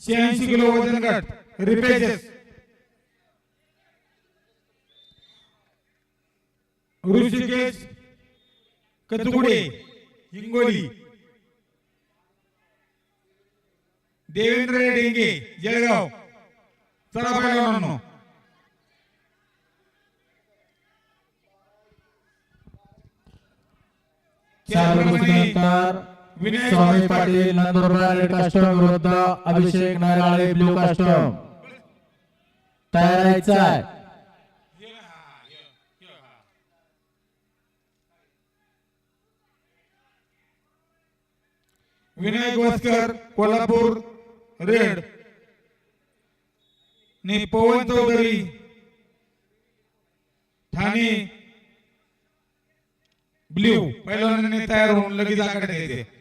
शहाऐंशी किलो वजन गट रिपेजेस ऋषिकेश कचगुडे हिंगोली. देवेंद्र डेंगे जळगाव. चला पहिलवानांनो चार विनय स्वामी पाटील नंदुरबार रेड कास्टम विरुद्ध अभिषेक नाराळे ब्ल्यू कास्टम तयार आहे. विनायक वस्कर कोल्हापूर रेड. ने पवन चौधरी ठाणे. ब्ल्यू. पहिलवानाने तयार होऊन लगेच आकडे येते.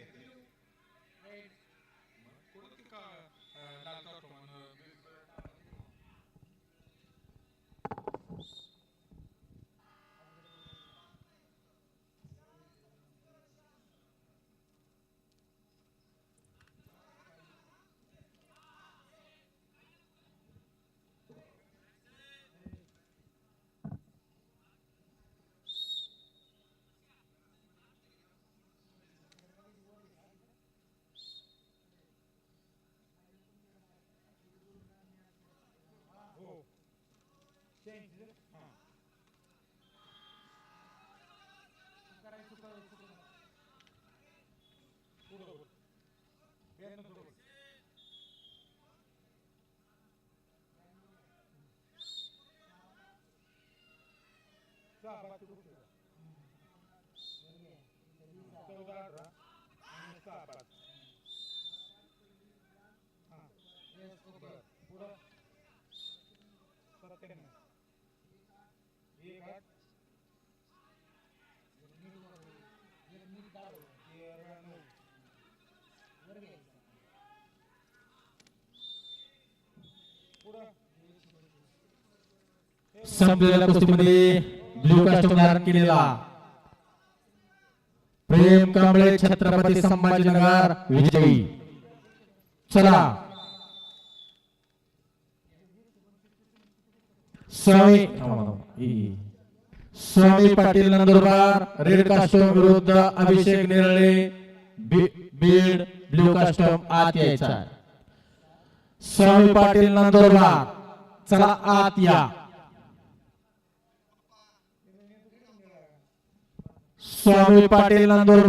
changed it? Huh. करायचं करायचं पुढं ब्याण्णव पुढं सहा बाकी कुठे चौदा अठरा आणि सहा पाच हां पुढं सत्त्याण्णव संपलेल्या कुस्तीमध्ये ब्ल्यू कास्टम धारण केलेला प्रेम कांबळे छत्रपती संभाजीनगर विजयी चला स्वामी Swami Patil Nandurbar red costume विरुद्ध अभिषेक निरळे बी- बीड ब्ल्यू कास्टम आत यायचा. स्वामी पाटील नंदुरबार चला आत या. स्वामी पाटील नंदुरबार